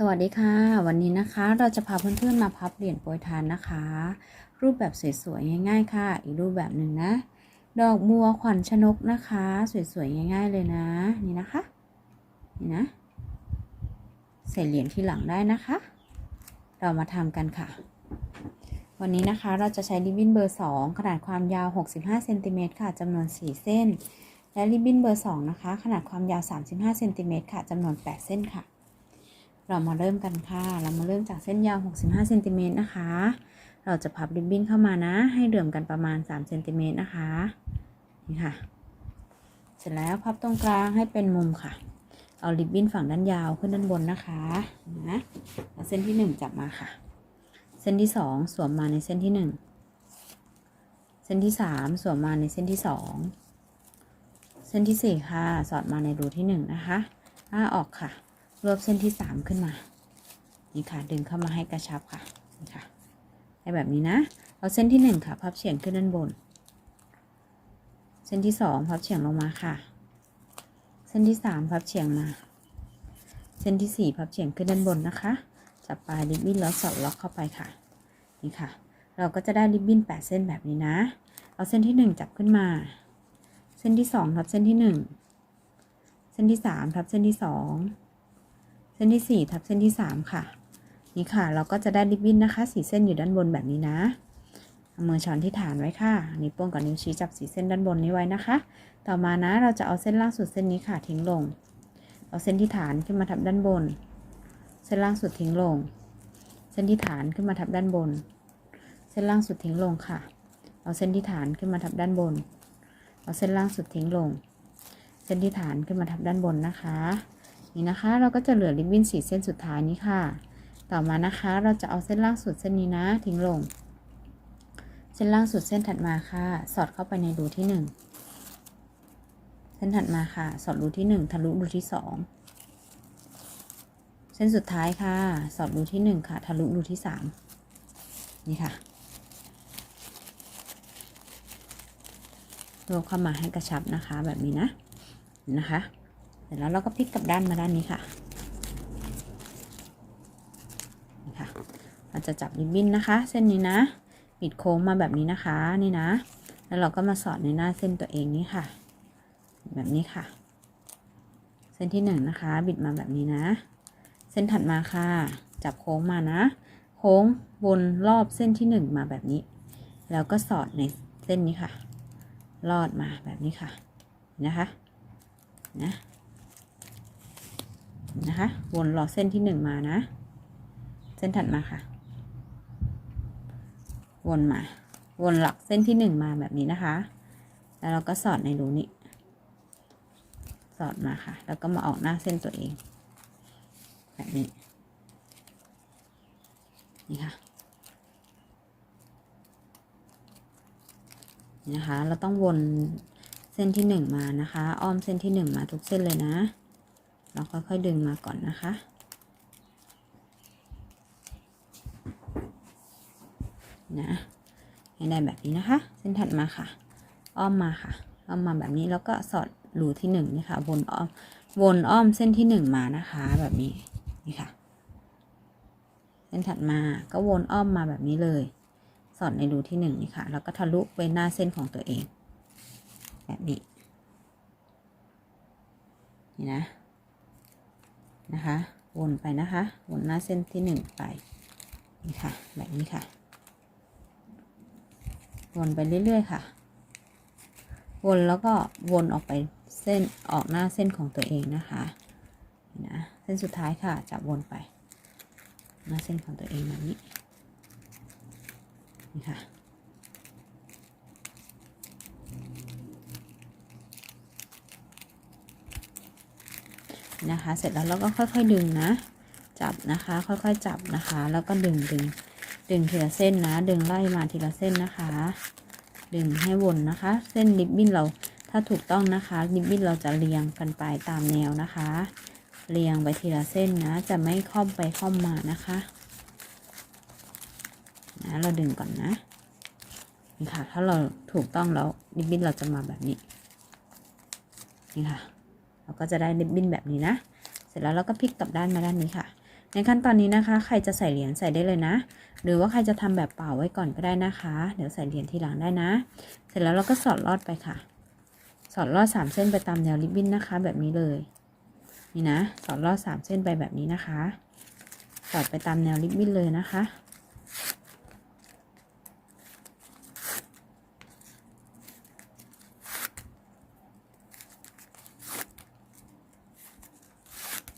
สวัสดีค่ะ วันนี้นะคะเราจะพาเพื่อนๆมาพับเหรียญโปรยทานนะคะ รูปแบบสวยๆง่ายๆค่ะ อีกรูปแบบหนึ่งนะ ดอกบัวขวัญชนกนะคะ สวยๆง่ายๆเลยนะ นี่นะคะนี่นะใส่เหรียญที่หลังได้นะคะ เรามาทำกันค่ะ วันนี้นะคะเราจะใช้ริบบิ้นเบอร์ 2 ขนาดความยาว 65เซนติเมตรค่ะจำนวน 4 เส้น และริบบิ้นเบอร์ 2 นะคะ ขนาดความยาว 35เซนติเมตรค่ะจำนวน 8 เส้นค่ะ เรามาเริ่มกันค่ะ เรามาเริ่มจากเส้นยาว 65เซนติเมตรนะคะ เราจะพับริบบิ้นเข้ามานะ ให้เหลื่อมกันประมาณ3เซนติเมตรนะคะ นี่ค่ะ เสร็จแล้วพับตรงกลางให้เป็นมุมค่ะ เอาริบบิ้นฝั่งด้านยาวขึ้นด้านบนนะคะนะเอาเส้นที่ 1 จับมาค่ะ เส้นที่ 2 สวมมาในเส้นที่ 1 เส้นที่ 3 สวมมาในเส้นที่ 2 เส้นที่ 4 ค่ะ สอดมาในรูที่ 1 นะคะอ้าออกค่ะ รวบเส้นที่3ขึ้นมา นี่ค่ะ ดึงเข้ามาให้กระชับค่ะ นี่ค่ะ ให้แบบนี้นะ เอาเส้นที่1ค่ะ พับเฉียงขึ้นด้านบน เส้นที่2พับเฉียงลงมาค่ะ เส้นที่3พับเฉียงมา เส้นที่4พับเฉียงขึ้นด้านบนนะคะ จับปลายริบบิ้นแล้วสอดล็อกเข้าไปค่ะ นี่ค่ะ เราก็จะได้ริบบิ้น8เส้นแบบนี้นะ เอาเส้นที่1จับขึ้นมา เส้นที่2ทับเส้นที่1เส้นที่3ทับเส้นที่2 เส้นที่ 4 ทับเส้นที่ 3 ค่ะ นี่ค่ะ เราก็จะได้ริบบิ้นนะคะสีเส้นอยู่ด้านบนแบบนี้นะเอามือช้อนที่ฐานไว้ค่ะนิ้วโป้งกับนิ้วชี้จับสีเส้นด้านบนนี้ไว้นะคะ ต่อมานะเราจะเอาเส้นล่างสุดเส้นนี้ค่ะทิ้งลง เอาเส้นที่ฐานขึ้นมาทับด้านบน เส้นล่างสุดทิ้งลง เส้นที่ฐานขึ้นมาทับด้านบน เส้นล่างสุดทิ้งลงค่ะ เอาเส้นที่ฐานขึ้นมาทับด้านบน เอาเส้นล่างสุดทิ้งลง เส้นที่ฐานขึ้นมาทับด้านบนนะคะ นี่นะคะ เราก็จะเหลือริบบิ้นสีเส้นสุดท้ายนี้ค่ะ ต่อมานะคะเราจะเอาเส้นล่างสุดเส้นนี้นะ ทิ้งลง เส้นล่างสุดเส้นถัดมาค่ะ สอดเข้าไปในรูที่หนึ่งเส้นถัดมาค่ะ สอดรูที่หนึ่งทะลุรูที่สองเส้นสุดท้ายค่ะ สอดรูที่หนึ่งค่ะ ทะลุรูที่สามนี่ค่ะรวบเข้ามาให้กระชับนะคะแบบนี้นะนะคะ เสร็จแล้วเราก็พลิกกลับด้านมาด้านนี้ค่ะนี่ค่ะ เราจะจับริบบิ้นนะคะ เส้นนี้นะ บิดโค้งมาแบบนี้นะคะนี่นะ แล้วเราก็มาสอดในหน้าเส้นตัวเองนี่ค่ะ แบบนี้ค่ะ เส้นที่หนึ่งนะคะ บิดมาแบบนี้นะ เส้นถัดมาค่ะ จับโค้งมานะ โค้งวนรอบเส้นที่หนึ่งมาแบบนี้ แล้วก็สอดในเส้นนี้ค่ะ ลอดมาแบบนี้ค่ะนะคะ นะ นะคะ วนรอเส้นที่หนึ่งมานะ เส้นถัดมาค่ะ วนมา วนหลักเส้นที่หนึ่งมาแบบนี้นะคะ แล้วเราก็สอดในรูนี้ สอดมาค่ะ แล้วก็มาออกหน้าเส้นตัวเอง แบบนี้ นี่ค่ะนะคะ เราต้องวนเส้นที่หนึ่งมานะคะ อ้อมเส้นที่หนึ่งมาทุกเส้นเลยนะ เราค่อยๆดึงมาก่อนนะคะ นะให้ได้แบบนี้นะคะ เส้นถัดมาค่ะ อ้อมมาค่ะ อ้อมมาแบบนี้แล้วก็สอดรูที่หนึ่งนี่ค่ะวนอ้อมวนอ้อมเส้นที่หนึ่งมานะคะ แบบนี้นี่ค่ะ เส้นถัดมาก็วนอ้อมมาแบบนี้เลย สอดในรูที่หนึ่งนี่ค่ะ แล้วก็ทะลุไปหน้าเส้นของตัวเอง แบบนี้นี่นะ นะคะ วนไปนะคะ วนหน้าเส้นที่หนึ่งไป นี่ค่ะ แบบนี้ค่ะ วนไปเรื่อยๆค่ะ วนแล้วก็วนออกไปเส้นออกหน้าเส้นของตัวเองนะคะนี่นะเส้นสุดท้ายค่ะ จับวนไป หน้าเส้นของตัวเองแบบนี้ นี่ค่ะ นะคะ เสร็จแล้วเราก็ค่อยๆดึงนะ จับนะคะ ค่อยๆจับนะคะ แล้วก็ดึงดึงดึงทีละเส้นนะ ดึงไล่มาทีละเส้นนะคะ ดึงให้วนนะคะ เส้นริบบิ้นเราถ้าถูกต้องนะคะริบบิ้นเราจะเรียงกันไปตามแนวนะคะ เรียงไปทีละเส้นนะ จะไม่ค่อมไปค่อมมานะคะนะเราดึงก่อนนะนี่ค่ะ ถ้าเราถูกต้องแล้วริบบิ้นเราจะมาแบบนี้นี่ค่ะ เราก็จะได้ริบบิ้นแบบนี้นะ เสร็จแล้วเราก็พลิกกลับด้านมาด้านนี้ค่ะ ในขั้นตอนนี้นะคะ ใครจะใส่เหรียญใส่ได้เลยนะ หรือว่าใครจะทำแบบเป่าไว้ก่อนก็ได้นะคะ เดี๋ยวใส่เหรียญทีหลังได้นะ เสร็จแล้วเราก็สอดลอดไปค่ะ สอดลอดสามเส้นไปตามแนวริบบิ้นนะคะ แบบนี้เลย นี่นะ สอดลอดสามเส้นไปแบบนี้นะคะ สอดไปตามแนวริบบิ้นเลยนะคะ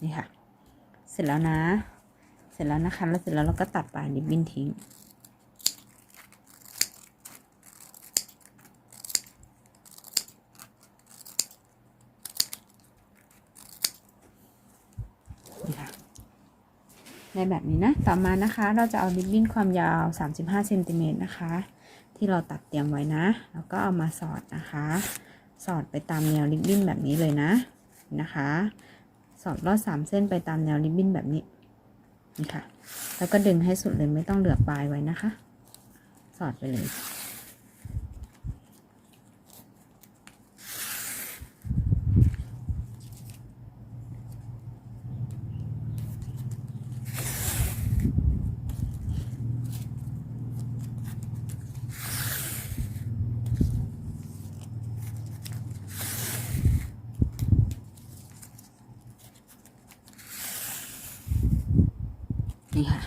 นี่ค่ะ เสร็จแล้วนะ เสร็จแล้วนะคะ แล้วเสร็จแล้วเราก็ตัดปลายริบบิ้นทิ้ง นี่ค่ะ ในแบบนี้นะ ต่อมานะคะ เราจะเอาริบบิ้นความยาว 35เซนติเมตรนะคะ ที่เราตัดเตรียมไว้นะ แล้วก็เอามาสอดนะคะ สอดไปตามแนวริบบิ้นแบบนี้เลยนะ นะคะ อดลอดสามเส้นไปตามแนวริบบิ้นแบบนี้นี่ค่ะ แล้วก็ดึงให้สุดเลยไม่ต้องเหลือปลายไว้นะคะ สอดไปเลย นี่ค่ะ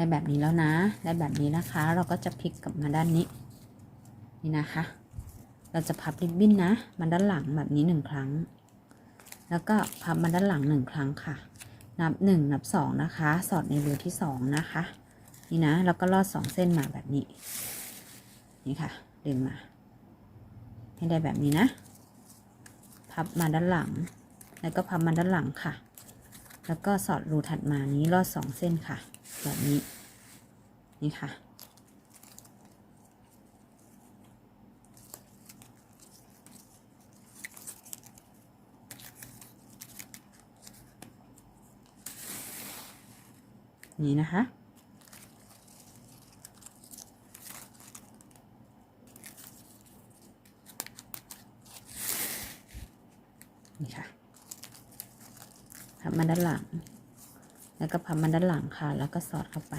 ได้แบบนี้แล้วนะ ได้แบบนี้นะคะ เราก็จะพลิกกลับมาด้านนี้ นี่นะคะ เราจะพับริบบิ้นนะมาด้านหลังแบบนี้หนึ่งครั้ง แล้วก็พับมาด้านหลังหนึ่งครั้งค่ะ นับหนึ่งนับสองนะคะ สอดในรูที่สองนะคะ นี่นะ แล้วก็ลอดสองเส้นมาแบบนี้ นี่ค่ะ ดึงมา ให้ได้แบบนี้นะ พับมาด้านหลัง แล้วก็พับมาด้านหลังค่ะ แล้วก็สอดรูถัดมานี้ลอดสองเส้นค่ะ แบบนี้ นี่ค่ะ นี่นะคะ นี่ค่ะ พับ มาด้านหลัง แล้วก็พับมาด้านหลังค่ะ แล้วก็สอดเข้าไป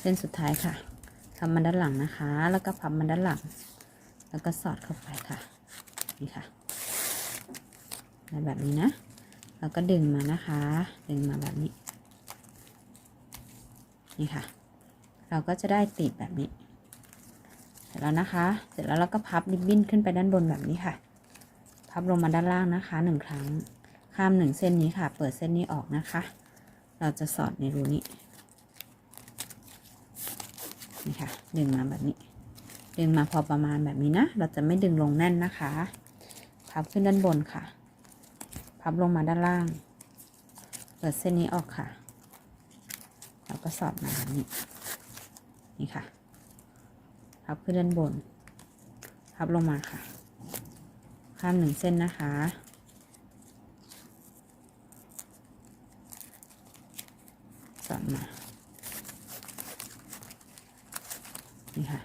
เส้นสุดท้ายค่ะทำมาด้านหลังนะคะ แล้วก็พับมาด้านหลัง แล้วก็สอดเข้าไปค่ะ นี่ค่ะแบบนี้นะ แล้วก็ดึงมานะคะ ดึงมาแบบนี้ นี่ค่ะ เราก็จะได้ติดแบบนี้ เสร็จแล้วนะคะ เสร็จแล้วเราก็พับริบบิ้นขึ้นไปด้านบนแบบนี้ค่ะ พับลงมาด้านล่างนะคะหนึ่งครั้ง ข้ามหนึ่งเส้นนี้ค่ะ เปิดเส้นนี้ออกนะคะ เราจะสอดในรูนี้ นี่ค่ะ ดึงมาแบบนี้ ดึงมาพอประมาณแบบนี้นะ เราจะไม่ดึงลงแน่นนะคะ พับขึ้นด้านบนค่ะ พับลงมาด้านล่าง เปิดเส้นนี้ออกค่ะ แล้วก็สอดมาแบบนี้ นี่ค่ะ พับขึ้นด้านบน พับลงมาค่ะ ข้ามหนึ่งเส้นนะคะสอดมา นี่ค่ะ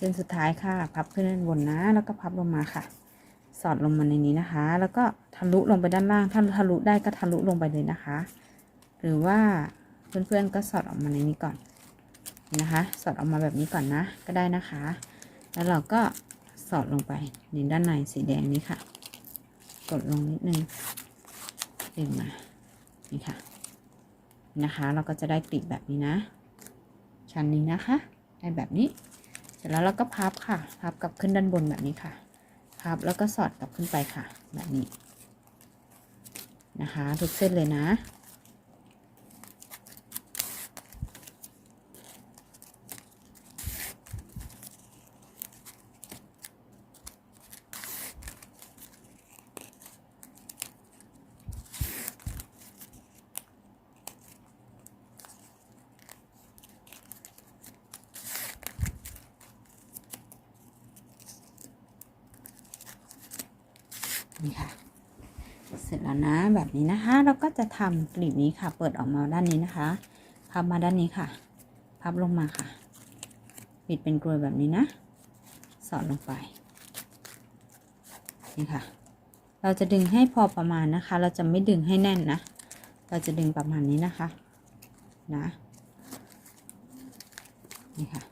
ส้นสุดท้ายค่ะ พับขึ้นด้านบนนะ แล้วก็พับลงมาค่ะ สอดลงมาในนี้นะคะ แล้วก็ทะลุลงไปด้านล่าง ถ้าทะลุได้ก็ทะลุลงไปเลยนะคะ หรือว่าเพื่อนๆก็สอดออกมาในนี้ก่อนนะคะ สอดออกมาแบบนี้ก่อนนะ ก็ได้นะคะ แล้วเราก็สอดลงไปในด้านในสีแดงนี้ค่ะ กดลงนิดนึงดึงมา นี่ค่ะ นะคะ เราก็จะได้กลีบแบบนี้นะ ชั้นนี้นะคะ ได้แบบนี้ เสร็จแล้วเราก็พับค่ะ พับกลับขึ้นด้านบนแบบนี้ค่ะ พับแล้วก็สอดกลับขึ้นไปค่ะ แบบนี้ นะคะ ทุกเส้นเลยนะ แล้วนะ แบบนี้นะคะ เราก็จะทำกลีบนี้ค่ะ เปิดออกมาด้านนี้นะคะพับมาด้านนี้ค่ะ พับลงมาค่ะ ปิดเป็นกลวยแบบนี้นะ สอดลงไป นี่ค่ะ เราจะดึงให้พอประมาณนะคะ เราจะไม่ดึงให้แน่นนะ เราจะดึงประมาณนี้นะคะ นะ นี่ค่ะ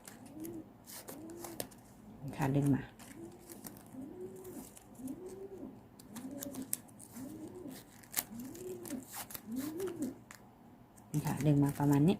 นี่ค่ะดึงมา นี่ค่ะดึงมาประมาณนี้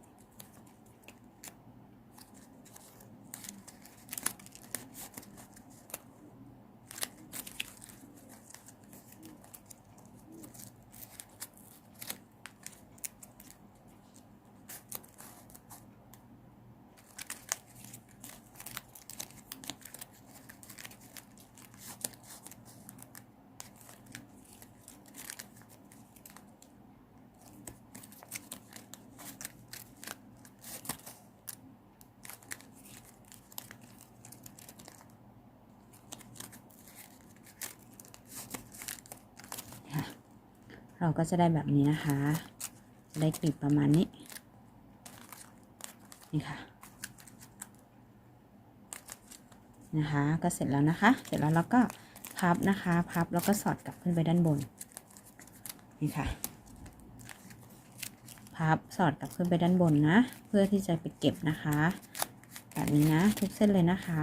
เราก็จะได้แบบนี้นะคะ จะได้กลีบประมาณนี้ นี่ค่ะ นะคะ ก็เสร็จแล้วนะคะ เสร็จแล้วเราก็พับนะคะ พับแล้วก็สอดกลับขึ้นไปด้านบน นี่ค่ะ พับสอดกลับขึ้นไปด้านบนนะ เพื่อที่จะไปเก็บนะคะ แบบนี้นะทุกเส้นเลยนะคะ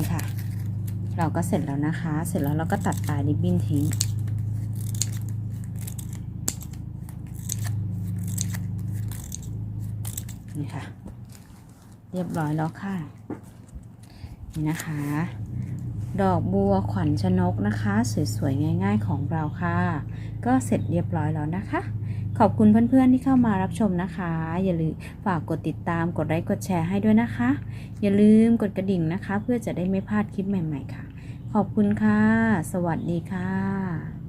นี่ค่ะ เราก็เสร็จแล้วนะคะ เสร็จแล้วเราก็ตัดปลายริบบิ้นทิ้ง นี่ค่ะ เรียบร้อยแล้วค่ะ นี่นะคะ ดอกบัวขวัญชนกนะคะ สวยๆ ง่ายๆของเราค่ะ ก็เสร็จเรียบร้อยแล้วนะคะ ขอบคุณเพื่อนๆที่เข้ามารับชมนะคะ อย่าลืมฝากกดติดตามกดไลค์กดแชร์ให้ด้วยนะคะ อย่าลืมกดกระดิ่งนะคะ เพื่อจะได้ไม่พลาดคลิปใหม่ ๆ ค่ะ ขอบคุณค่ะ สวัสดีค่ะ